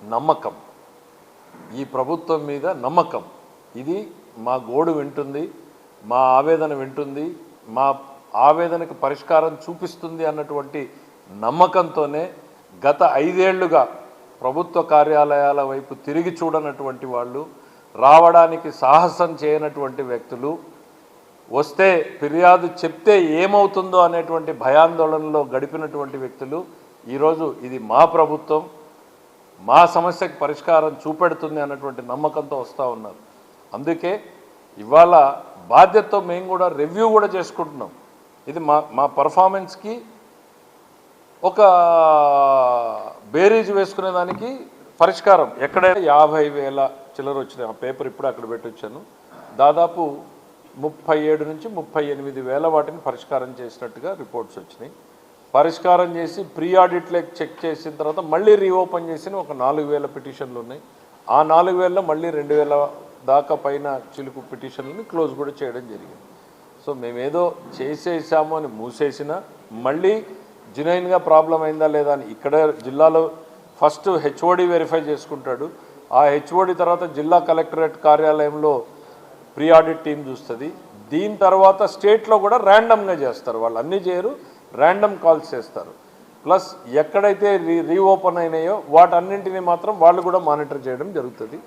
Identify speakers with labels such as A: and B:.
A: నమ్మకం. ఈ ప్రభుత్వం మీద నమ్మకం. ఇది మా గోడు వింటుంది మా ఆవేదన వింటుంది మా ఆవేదనకు పరిష్కారం చూపిస్తుంది అన్నటువంటి నమ్మకంతోనే గత ఐదేళ్ళుగా ప్రభుత్వ కార్యాలయాల వైపు తిరిగి చూడనటువంటి వాళ్ళు రావడానికి సాహసం చేయనటువంటి వ్యక్తులు వస్తే ఫిర్యాదు చెప్తే ఏమవుతుందో అనేటువంటి భయాందోళనలో గడిపినటువంటి వ్యక్తులు ఈరోజు ఇది మా ప్రభుత్వం. మా సమస్యకు పరిష్కారం చూపెడుతుంది అన్నటువంటి నమ్మకంతో వస్తూ ఉన్నారు. అందుకే ఇవాళ బాధ్యతతో మేము కూడా రివ్యూ కూడా చేసుకుంటున్నాం. ఇది మా మా పర్ఫార్మెన్స్కి ఒక బేరీజ్ వేసుకునే దానికి పరిష్కారం. ఎక్కడైనా యాభై వేల చిల్లర వచ్చినాయి ఆ పేపర్ ఇప్పుడు అక్కడ పెట్టొచ్చాను దాదాపు ముప్పై ఏడు నుంచి ముప్పై ఎనిమిది వేల వాటిని పరిష్కారం చేసినట్టుగా రిపోర్ట్స్ వచ్చినాయి. పరిష్కారం చేసి ప్రీ ఆడిట్లకు చెక్ చేసిన తర్వాత మళ్ళీ రీఓపెన్ చేసిన ఒక నాలుగు వేల పిటిషన్లు ఉన్నాయి. ఆ నాలుగు వేలలో మళ్ళీ రెండు వేల దాకా పైన చిలుకు పిటిషన్లని క్లోజ్ కూడా చేయడం జరిగింది. సో మేమేదో చేసేసాము అని మూసేసిన మళ్ళీ జునైన్గా ప్రాబ్లం అయిందా లేదా అని ఇక్కడ జిల్లాలో ఫస్ట్ హెచ్ఓడి వెరిఫై చేసుకుంటాడు. ఆ హెచ్ఓడి తర్వాత జిల్లా కలెక్టరేట్ కార్యాలయంలో ప్రీ ఆడిట్ టీం చూస్తుంది. దీని తర్వాత స్టేట్లో కూడా ర్యాండమ్గా చేస్తారు. వాళ్ళు అన్నీ చేయరు. ర్యాండమ్ కాల్స్ చేస్తారు. ప్లస్ ఎక్కడైతే రీ రీఓపెన్ అయినాయో వాటన్నింటినీ మాత్రం వాళ్ళు కూడా మానిటర్ చేయడం జరుగుతుంది.